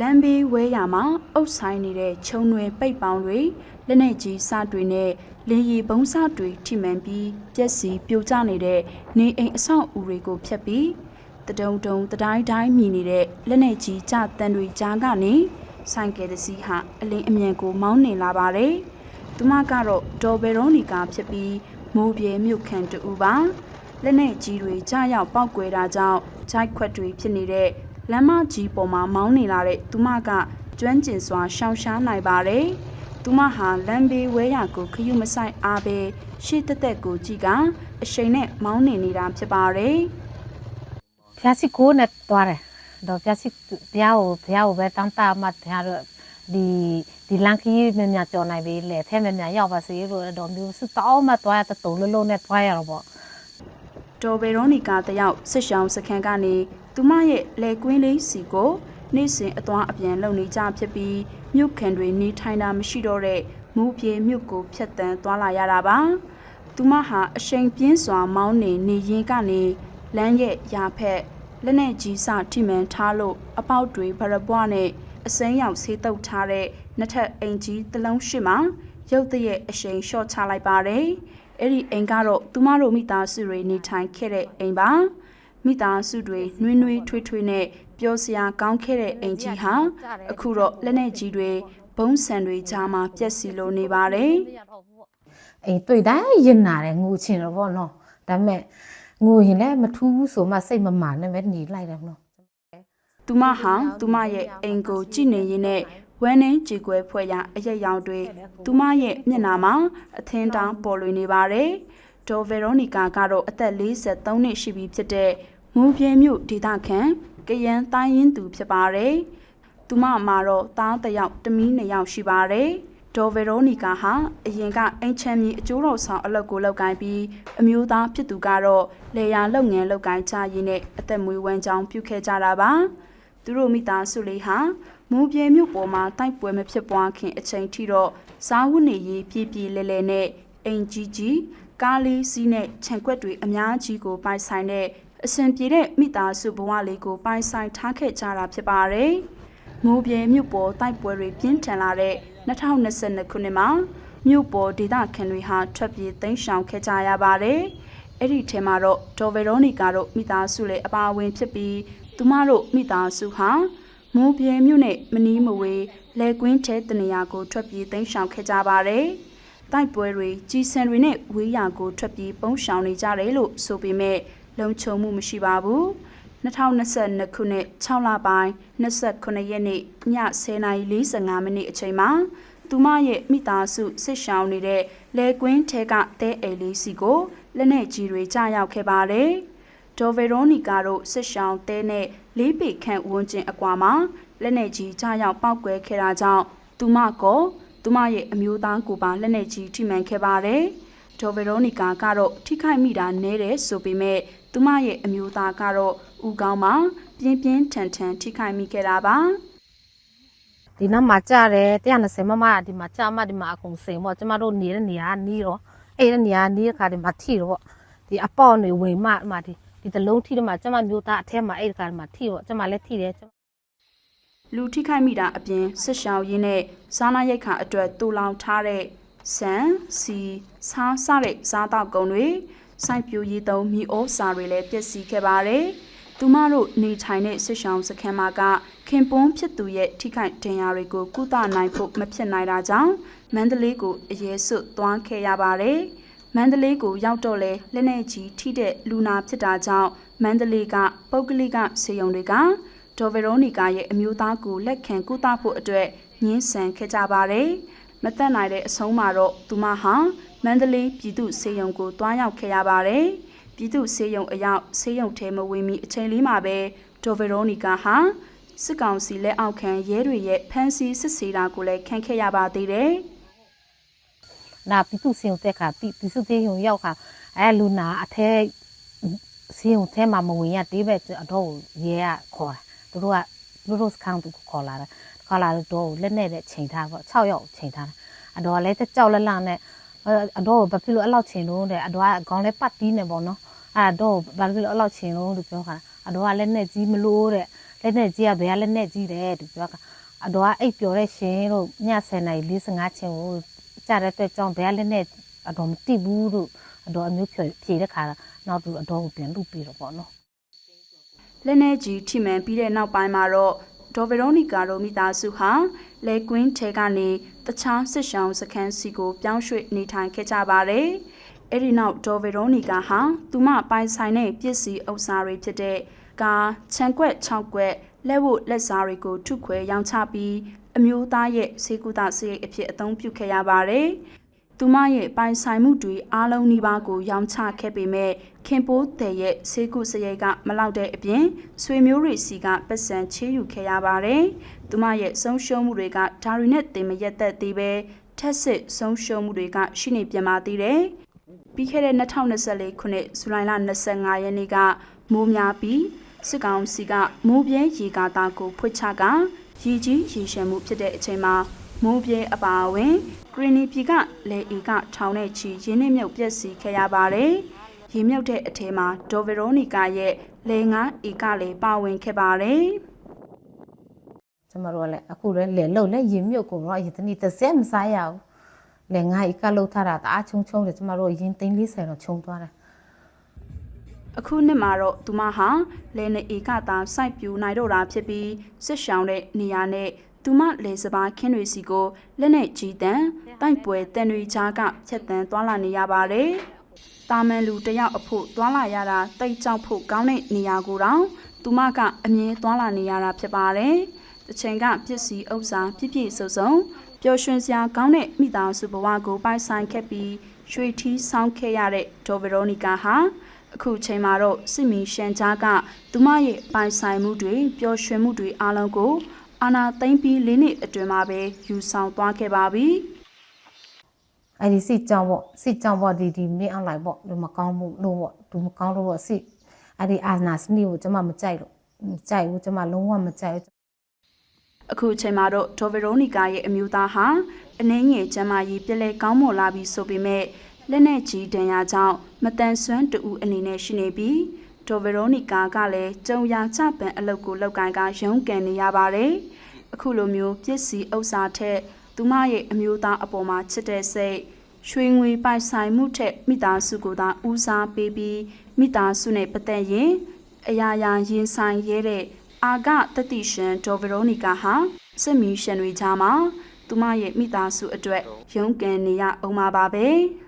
လမ်းဘေးဝဲရမှာအုပ်ဆိုင်နေတဲ့ခြုံတွေပိတ်ပေါင်းတွေလက်နေကြီးစတွေနဲ့လေရီဘုံစတွေထိမှန်ပြီးပြက်စီပြိုကျနေတဲ့နေအိမ်အဆောက်အဦတွေကိုဖျက်ပြီးတဒုံဒုံတတိုင်းတိုင်းမြည်နေတဲ့လက်နေကြီးကြတန်တွေကြားကနေဆိုင်ကယ်တစ်စီးဟာအလင်းအမြန်ကိုမောင်းနှင်လာပါတယ်။သူမကတော့ဒေါ်ဘယ်ရိုနီကာဖြစ်ပြီးမိုးပြေမြုပ်ခံတူပါလက်နေကြီးတွေကြားရောက်ပောက်ကွဲတာကြောင့်ဂျိုက်ခွက်တွေဖြစ်နေတဲ့ လမ်းမကြီးပေါ်မှာမောင်းနေလာတဲ့သူမကကျွမ်းကျင်စွာရှောင်ရှားနိုင်ပါတယ်။သူမဟာလမ်းဘေးဝဲရကိုခရုမဆိုင်အားပဲရှေ့တက်တက်ကိုကြည့်ကအရှိန်နဲ့မောင်းနေနေတာဖြစ်ပါတယ်။ဖျားစီကိုနဲ့သွားတယ်တော့ဖျားစီဘုရားကိုဘုရားကိုပဲတောင်းတမှဘုရားတို့ဒီဒီလန်ခီးမြမြကြော်နိုင်ပြီလေထဲမြမြရောက်ပါစေလို့တော့မျိုးစတောင်းမှသွားရတဲ့တုံလုံးလုံးနဲ့သွားရတော့ပေါ့ဒေါ်ဗေရိုနီကာတယောက်စစ်ရှောင်းစခန်းကနေ သူမရဲ့လေကွင်းလေးစီကိုနေ့စဉ်အသွားအပြန်လုပ်နေကြဖြစ်ပြီးမြုပ်ခံတွေနေထိုင်တာမရှိတော့တဲ့မူပြေမြုပ်ကိုဖျက်တမ်းသွားလာရတာပါသူမဟာအရှိန်ပြင်းစွာမောင်းနေနေရင်ကနေလမ်းရဲ့ရာဖက်လက်နဲ့ကြီးစထိမှန်ထားလို့အပေါက်တွေဗရပွားနဲ့အစိမ်းရောင်ဆေးတုပ်ထားတဲ့နှစ်ထပ်အင်ကြီးတစ်လုံးရှိမှရုတ်တရက်အရှိန်လျှော့ချလိုက်ပါတယ်။အဲ့ဒီအိမ်ကတော့သူမတို့မိသားစုတွေနေထိုင်ခဲ့တဲ့အိမ်ပါ။ မိသားစုတွေနှွေးနှွေးထွေးထွေးနဲ့ပျော်စရာကောင်းခဲ့တဲ့အိမ်ကြီးဟာအခုတော့လက်နဲ့ကြီးတွေဘုံဆန်တွေကြားမှာပြက်စီလို့နေပါတယ်အေးတွေ့တိုင်းရင်နာတယ်ငိုချင်တော့ပေါ့နော်ဒါပေမဲ့ငိုရင်လည်းမထူးဘူးဆိုမှစိတ်မမာနဲ့ပဲหนีလိုက်တယ်နော်။သူမဟာသူမရဲ့အိမ်ကိုကြည့်နေရင်းနဲ့ဝမ်းနှင်းကြေကွဲဖွဲ့ရာအရက်ရောင်တွေသူမရဲ့မျက်နှာမှာအထင်းတောင်ပေါ်လွင်နေပါတယ်။ဒေါ်ဗေရိုနီကာကတော့အသက်43နှစ်ရှိပြီဖြစ်တဲ့ မူပြင်းမြို့ဒေသခံကရန်တိုင်းရင်သူဖြစ်ပါတယ်။သူမမှာတော့တားတစ်ယောက်တမီးနှစ်ယောက်ရှိပါတယ်။ဒေါ်ဗေရိုနီကာဟာအရင်ကအင်ချမ်းမြေအကျိုးတော်ဆောင်အလုပ်ကိုလုပ်ကိုင်းပြီးအမျိုးသားဖြစ်သူကတော့လေယာလုပ်ငန်းလုပ်ကိုင်းချရင်းနဲ့အသက်မွေးဝမ်းကြောင်းပြုခဲ့ကြတာပါ။သူတို့မိသားစုလေးဟာမူပြေမြို့ပေါ်မှာတိုက်ပွဲမဖြစ်ပွားခင်အချိန်ထိတော့စားဝတ်နေရေးပြည့်ပြည့်လဲလဲနဲ့အိမ်ကြီးကြီးကားလေးစီးနဲ့ခြံခွက်တွေအများကြီးကိုပိုင်ဆိုင်တဲ့ အဆင်ပြေတဲ့မိသားစုဘဝလေးကိုပိုင်ဆိုင်ထားခဲ့ကြတာဖြစ်ပါတယ်။မိုးပြေမြို့ပေါ်တိုက်ပွဲတွေပြင်းထန်လာတဲ့2022ခုနှစ်မှာမြို့ပေါ်ဒေသခံတွေဟာထွက်ပြေးသိမ်းရှောင်ခဲ့ကြရပါတယ်။အဲ့ဒီထဲမှာတော့ဒေါ်ဗေရိုနီကာတို့မိသားစုလည်းအပါအဝင်ဖြစ်ပြီးသူမတို့မိသားစုဟာမိုးပြေမြို့နဲ့မနီးမဝေးလဲကွင်းထဲတနေရာကိုထွက်ပြေးသိမ်းရှောင်ခဲ့ကြပါတယ်။တိုက်ပွဲတွေကြီးစံတွေနဲ့ဝေးရာကိုထွက်ပြေးပုန်းရှောင်နေကြတယ်လို့ဆိုပေမဲ့ လုံခြုံမှုမရှိပါဘူး။2022ခုနှစ်6လပိုင်း29ရက်နေ့ည10:45မိနစ်အချိန်မှာသူမရဲ့မိသားစုစစ်ရှောင်းနေတဲ့လဲကွင်းထဲကတဲအိမ်လေးစီကိုလက်နဲ့ကြီးတွေကြားရောက်ခဲ့ပါတယ်။ဒေါ်ဗေရိုနီကာတို့စစ်ရှောင်းတဲနဲ့လေးပေခန့်ဝန်းကျင်အကွာမှာလက်နဲ့ကြီးကြားရောက်ပောက်ကွဲခဲ့တာကြောင့်သူမကောသူမရဲ့အမျိုးသားကိုပါလက်နဲ့ကြီးထိမှန်ခဲ့ပါတယ်။ ဒေါ်ဗေရိုနီကာကတော့ထိခိုက်မိတာနည်းတယ်ဆိုပေမဲ့သူမရဲ့အမျိုးသားကတော့ဥကောင်းမှာပြင်းပြင်းထန်ထန်ထိခိုက်မိခဲ့တာပါဒီနောက်မှာကြားတယ်120မမကဒီမှာကြားမှဒီမှာအကုန်စိန်ပေါ့ကျမတို့နေတဲ့နေရာကနီးတော့အဲ့ဒီနေရာနီးတဲ့ခါဒီမှာထိတော့ပေါ့ဒီအပေါ့နေဝင်မှဒီမှာဒီဒီတလုံးထိတော့မှကျမမျိုးသားအထက်မှာအဲ့ဒီခါဒီမှာထိတော့ကျမလည်းထိတယ်ကျမလူထိခိုက်မိတာအပြင်စစ်ရှောင်းရင်းနဲ့စားနာရိတ်ခါအတွက်တူလောင်ထားတဲ့ ဆန်စီဆားစတဲ့စားတောက်ကုန်တွေစိုက်ပျိုးရေးသုံးမြေဩစာတွေလည်းပျက်စီးခဲ့ပါတယ်။သူမတို့နေထိုင်တဲ့စစ်ရှောင်းစခန်းမှာကခင်ပွန်းဖြစ်သူရဲ့ထိခိုက်ဒဏ်ရာတွေကိုကုသနိုင်ဖို့မဖြစ်နိုင်တာကြောင့်မန္တလေးကိုအရေးစွတ်သွားခဲ့ရပါတယ်။မန္တလေးကိုရောက်တော့လဲလက်နေကြီးထိတဲ့လူနာဖြစ်တာကြောင့်မန္တလေးကပုဂ္ဂလိကဆေးရုံတွေကဒေါ်ဗေရိုနီကာရဲ့အမျိုးသားကိုလက်ခံကုသဖို့အတွက်ညှင်းဆန်ခဲ့ကြပါတယ်။ မသက်နိုင်တဲ့အဆုံးမှာတော့သူမဟာမန္တလေးပြည်သူ့ဆေးရုံကိုတွားရောက်ခဲ့ရပါတယ်။ပြည်သူ့ဆေးရုံအရောက်ဆေးရုံထဲမဝင်မီအချိန်လေးမှာပဲဒေါ်ဗေရိုနီကာဟာစစ်ကောင်စီလက်အောက်ခံရဲတွေရဲ့ဖမ်းဆီးစစ်ဆေးတာကိုလည်းခံခဲ့ရပါသေးတယ်။နာပိတုစင်တဲ့ခါပိပိစုတေယုံရောက်ခါအဲလူနာအထဲစင်ုံထဲမှာမဝင်ရတေးပဲအတော့ရဲကခေါ်တာသူတို့ကသူတို့စခန်းသူခေါ်လာတာ ခေါ်လာတော့လက်နဲ့တဲ့ချိန်ထားပေါ့6ရောက်ချိန်ထားတာအတော့လည်းကြောက်လန့်လန့်နဲ့အတော့ဘာဖြစ်လို့အဲ့လောက်ချိန်လို့တဲ့အတော့ကခေါင်းလဲပတ်တီးနေပေါ့နော်အဲ့တော့ဘာဖြစ်လို့အဲ့လောက်ချိန်လို့လို့ပြောခါအတော့ကလည်းနဲ့ကြီးမလို့တဲ့လက်နဲ့ကြီးကဘယ်ကလက်နဲ့ကြီးတယ်သူပြောကအတော်ကအိပ်ပျော်တဲ့ရှင်တို့ည10နာရီ45ချင်းကိုကြားတဲ့အတွက်ကြောင့်ဘယ်ကလက်နဲ့အတော်မတိဘူးလို့အတော်အမျိုးဖြေဖြေတဲ့ခါနောက်သူအတော်ကိုပြန်လုပြီးတော့ပေါ့နော်လက်နေကြီးထိမှန်ပြီးတဲ့နောက်ပိုင်းမှာတော့ ဒေါ်ဗေရိုနီကာတို့မိသားစုဟာလဲကွင်းထဲကနေတခြားစစ်ရှောင်းစခန်းစီကိုပြောင်းရွှေ့နေထိုင်ခဲ့ကြပါတယ်။အဲ့ဒီနောက်ဒေါ်ဗေရိုနီကာဟာသူမပိုင်ဆိုင်တဲ့ပစ္စည်းဥစ္စာတွေဖြစ်တဲ့ကားခြံကွက်6ကွက်လက်ဝတ်လက်စားတွေကိုထုခွဲရောင်းချပြီးအမျိုးသားရဲ့စေကူတာစရိတ်အဖြစ်အသုံးပြုခဲ့ရပါတယ်။ သူမရဲ့ပိုင်ဆိုင်မှုတွေအားလုံးနှိပါကိုရောင်းချခဲ့ပေမဲ့ခင်ပိုးတဲ့ရဲ့ဆေးကုစရိတ်ကမလောက်တဲ့အပြင်ဆွေမျိုးတွေစီကပတ်စံချေးယူခဲ့ရပါတယ်။သူမရဲ့ဆုံးရှုံးမှုတွေကဒါရီနဲ့တင်မရက်သက်သေးပဲထက်စစ်ဆုံးရှုံးမှုတွေကရှိနေပြန်ပါသေးတယ်။ပြီးခဲ့တဲ့2024ခုနှစ်ဇူလိုင်လ25ရက်နေ့ကမိုးများပြီးစစ်ကောင်စီကမိုးပြဲရေကာတာကိုဖွင့်ချကရေကြီးရေရှမ်းမှုဖြစ်တဲ့အချိန်မှာ မိုးပြဲအပါအဝင်ဂရီနီပြည်ကလေအီကထောင်တဲ့ချီရင်းနှမြုပ်ပျက်စီးခဲ့ရပါတယ်။ရေမြုပ်တဲ့အထဲမှာဒေါ်ဗေရိုနီကာရဲ့လေငါအီကလည်းပါဝင်ခဲ့ပါတယ်ကျမတို့ကလည်းအခုလည်းလေလုံလည်းရင်မြုပ်ကုန်တော့ရတနီတစ်စက်မစားရဘူးလေငါဤကလှုပ်ထားတာတအားချုံချုံတယ်ကျမတို့ရင်သိန်း40တော့ချုံသွားတယ်။အခုနှစ်မှာတော့သူမဟာလေနေအီကသာစိုက်ပြူနိုင်တော့တာဖြစ်ပြီးစစ်ရှောင်းတဲ့နေရာနဲ့ သူမလေစပါးခင်းတွေစီကိုလက်နဲ့ကြီးတန်းတိုက်ပွဲတန်တွေကြားကဖြတ်တန်းသွားလာနေရပါတယ်။တာမန်လူတယောက်အဖို့သွားလာရတာတိတ်ကြောက်ဖို့ကောင်းတဲ့နေရာကိုတော့သူမကအမြဲသွားလာနေရတာဖြစ်ပါတယ်။တစ်ချိန်ကပစ္စည်းဥစ္စာပြည့်ပြည့်စုံစုံပျော်ရွှင်စရာကောင်းတဲ့မိသားစုဘဝကိုပိုင်ဆိုင်ခဲ့ပြီးရွှေထီးဆောင်ခဲ့ရတဲ့ဒေါ်ဗေရိုနီကာဟာအခုချိန်မှာတော့စစ်မီရှန်ကြားကသူမရဲ့ပိုင်ဆိုင်မှုတွေပျော်ရွှင်မှုတွေအားလုံးကို အာနာသိမ့်ပြီးလေးနှစ်အတွင်းမှာပဲယူဆောင်သွားခဲ့ပါပြီ။အဲ့ဒီစစ်ကြောင်ပေါ့စစ်ကြောင်ပေါ့ဒီဒီမင်းအောင်လိုက်ပေါ့လူမကောင်းမှုလို့ပေါ့လူမကောင်းလို့ပေါ့စစ်အဲ့ဒီအာနာစနီကိုကျမမကြိုက်လို့မကြိုက်ဘူးကျမလုံးဝမကြိုက်ဘူးအခုချိန်မှာတော့ဒေါ်ဗေရိုနီကာရဲ့အမျိုးသားဟာအနှင်းငယ်ကျမ်းမာရေးပြည့်လဲကောင်းမွန်လာပြီဆိုပေမဲ့လက်နဲ့ကြီးတန်ရာကြောင့်မတန်ဆွမ်းတူအနေနဲ့ရှိနေပြီးဒေါ်ဗေရိုနီကာကလည်းကြုံရချပန်အလုပ်ကိုလုပ်ကိုင်ကရုန်းကန်နေရပါတယ်။ အခုလိုမျိုးပစ္စည်းဥစ္စာထက်သူမရဲ့အမျိုးသားအပေါ်မှာချစ်တဲ့စိတ်ရွှေငွေပိုင်ဆိုင်မှုထက်မိသားစုကိုသာဦးစားပေးပြီးမိသားစုနဲ့ပတ်သက်ရင်အရာရာရင်ဆိုင်ရဲတဲ့အာဂတတိရှင်ဒေါ်ဗေရိုနီကာဟာစစ်မီရှင်တွေကြားမှာသူမရဲ့မိသားစုအတွက်ရုန်းကန်နေရအောင်ပါပဲ။